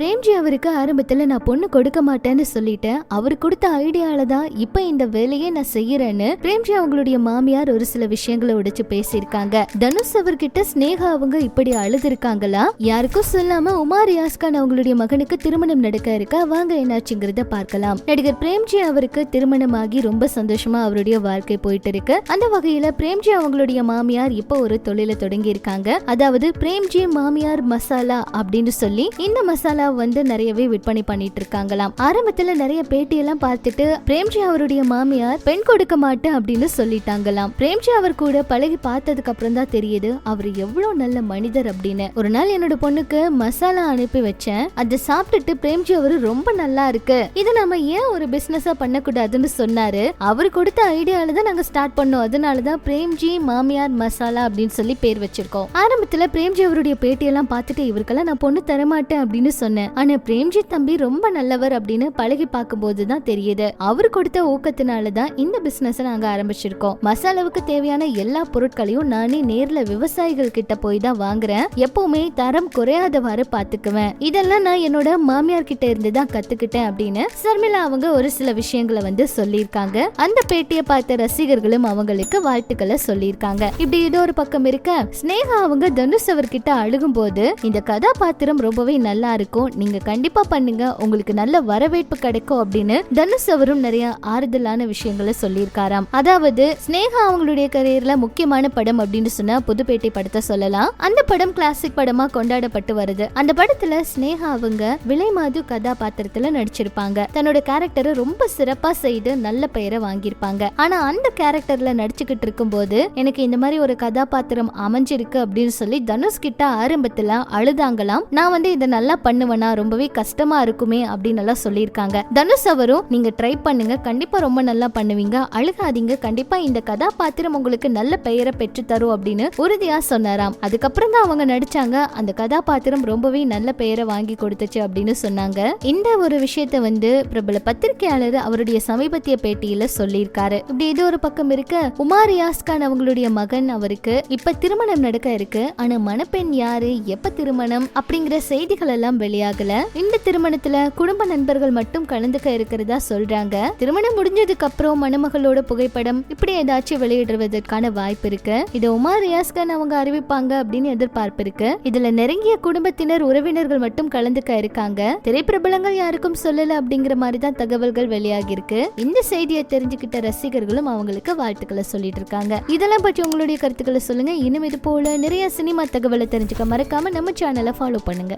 பிரேம்ஜி அவருக்கு ஆரம்பத்துல நான் பொண்ணு கொடுக்க மாட்டேன்னு சொல்லிட்டேன். அவர் கொடுத்த ஐடியால தான் இப்போ இந்த வேலையை நான் செய்யறேன்னு பிரேம்ஜி அவங்களுடைய மாமியார் ஒரு சில விஷயங்களை உடைச்சு பேசியிருக்காங்க. தனுஷ் அவர்கிட்ட ஸ்னேகா அவங்க இப்படி அழுதுருக்காங்களா? யாருக்கும் சொல்லாம உமார் யாஸ்கான் அவங்களுடைய மகனுக்கு திருமணம் நடக்க இருக்கா? வாங்க என்னாச்சுங்கிறத பார்க்கலாம். நடிகர் பிரேம்ஜி அவருக்கு திருமணமாகி ரொம்ப சந்தோஷமா அவருடைய வாழ்க்கை போயிட்டு இருக்கு அந்த வகையில பிரேம்ஜி அவங்களுடைய மாமியார் இப்போ ஒரு தொழிலை தொடங்கி இருக்காங்க அதாவது பிரேம்ஜி மாமியார் மசாலா அப்படின்னு சொல்லி இந்த மசாலா வந்து நிறையவே விற்பனை பண்ணிட்டு இருக்காங்களாம் ஆரம்பத்துல நிறைய பேட்டியெல்லாம் பார்த்துட்டு பிரேம்ஜி அவருடைய மாமியார் பெண் கொடுக்க மாட்டேன் அப்படின்னு சொல்லிட்டாங்களாம். பிரேம்ஜி அவர் கூட பழகி பார்த்ததுக்கு அப்புறம் தான் தெரியுது அவர் எவ்வளவு நல்ல மனிதர் அப்படின்னு. ஒரு நாள் என்னோட பொண்ணுக்கு மசாலா அனுப்பி வச்சேன். அதை சாப்பிட்டுட்டு பிரேம்ஜி அவரு ரொம்ப நல்லா இருக்கு. இதை நம்ம ஏன் ஒரு பிசினஸா பண்ணக்கூடாதுன்னு சொன்னாரு. அவர் கொடுத்த ஐடியால தான் நாங்க ஸ்டார்ட் பண்ணோம். அதனால தான் பிரேம்ஜி மாமியார் மசாலா அப்படின்னு சொல்லி பேர் வச்சிருக்கோம். ஆரம்பத்துல பிரேம்ஜி அவருடைய பேட்டியெல்லாம் பார்த்துட்டு இவருக்கெல்லாம் நான் பொண்ணு தரமாட்டேன் அப்படின்னு சொன்னேன். ஆனா பிரேம்ஜி தம்பி ரொம்ப நல்லவர் அப்படின்னு பழகி பார்க்கும்போது தான் தெரியுது. அவர் கொடுத்த ஊக்கத்தினால தான் இந்த பிசினஸ் நாங்க ஆரம்பிச்சிருக்கோம். மசாலாவுக்கு தேவையான எல்லா பொருட்களையும் நானே நேர்ல விவசாயிகள் கிட்ட போய் தான் வாங்குறேன். எப்பவுமே தரம் குறையாதவாறு பாத்துக்குவேன் இதெல்லாம் நான் என்னோட மாமியார் கிட்ட இருந்து தான் கத்துக்கிட்டேன் அப்படின்னு சர்மிளா அவங்க ஒரு சில விஷயங்களை வந்து சொல்லியிருக்காங்க. அந்த பேட்டியை பார்த்த ரசிகர்களும் அவங்களுக்கு வாழ்த்துக்களை சொல்லியிருக்காங்க. இப்படி இது ஒரு பக்கம் இருக்க ஸ்னேகா அவங்க தனுஷ் அவர்கிட்ட அழுகும் போது இந்த கதாபாத்திரம் ரொம்பவே நல்லா இருக்கும். நீங்க கண்டிப்பா பண்ணுங்க. உங்களுக்கு நல்ல வரவேற்பு கிடைக்கும் அப்படின்னு தனுஷ் அவரும் நிறைய ஆறுதலான விஷயங்களை சொல்லியிருக்காராம். அதாவது ஸ்னேகா அவங்களுடைய கரியர்ல முக்கியமான படம் அப்படின்னு சொன்னா புதுப்பேட்டை படத்தை சொல்லலாம். அந்த படம் கிளாசிக் படமா கொண்டாடப்பட்டு வருது. அந்த படத்துல ஸ்னேகா அவங்க விலைமாது கதாபாத்திரத்துல நடிச்சிருப்பாங்க. தன்னோட கேரக்டரை ரொம்ப சிறப்பா செய்து நல்ல பெயரை வாங்கியிருப்பாங்க. ஆனா அந்த கேரக்டர்ல நடிச்சுக்கிட்டு இருக்கும்போது எனக்கு இந்த மாதிரி ஒரு கதாபாத்திரம் அமைஞ்சிருக்கு அப்படின்னு சொல்லி தனுஷ் கிட்ட ஆரம்பத்துல அழுதாங்களாம். நான் வந்து இதை நல்லா பண்ணுவேன் ரொம்பவே கஷ்டமா இருக்குமே அப்படின்னு எல்லாம் சொல்லியிருக்காங்க. தனுஷ் அவரும் நீங்க ட்ரை பண்ணுங்க. கண்டிப்பா ரொம்ப நல்லா பண்ணுவீங்க. அழுகாதீங்க. கண்டிப்பா இந்த கதாபாத்திரம் உங்களுக்கு நல்ல பெயரை பெற்று தரும் அப்படின்னு உறுதியா சொன்னாராம். அதுக்கப்புறம் தான் அவங்க நடிச்சாங்க. அந்த கதாபாத்திரம் ரொம்பவே நல்ல பெயரை வாங்கி கொடுத்துச்சு அப்படின்னு சொன்னாங்க. இந்த ஒரு விஷயத்த வந்து பிரபல பத்திரிகையாளர் அவருடைய சமீபத்திய பேட்டியில சொல்லியிருக்காரு. இப்படி இது ஒரு பக்கம் இருக்க. உமார் யாஸ்கான் அவங்களுடைய மகன் அவருக்கு இப்ப திருமணம் நடக்க இருக்கு. ஆனா மணப்பெண் யாரு? எப்ப திருமணம்? அப்படிங்கிற செய்திகள் எல்லாம் ஆகல இந்த திருமணத்துல குடும்ப நண்பர்கள் மட்டும் கலந்துக்க இருக்கிறதா சொல்றாங்க. திருமணம் முடிஞ்சதுக்கு அப்புறம் மணமகளோட புகைப்படம் இப்படி ஏதாச்சும் வெளியிடுவதற்கான வாய்ப்பு இருக்கு. இது உமார் ரியாஸ்கான் அவங்க அறிவிப்பாங்க அப்படின்னு எதிர்பார்ப்பு இருக்கு. இதுல நெருங்கிய குடும்பத்தினர் உறவினர்கள் மட்டும் கலந்துக்க இருக்காங்க. திரைப்பிரபலங்கள் யாருக்கும் சொல்லல அப்படிங்கிற மாதிரி தான் தகவல்கள் வெளியாகி இருக்கு இந்த செய்தியை தெரிஞ்சுக்கிட்ட ரசிகர்களும் அவங்களுக்கு வாழ்த்துக்களை சொல்லிட்டு இருக்காங்க. இதெல்லாம் பற்றி உங்களுடைய கருத்துக்களை சொல்லுங்க. இன்னும் இது போல நிறைய சினிமா தகவலை தெரிஞ்சுக்க மறக்காம நம்ம சேனலை ஃபாலோ பண்ணுங்க.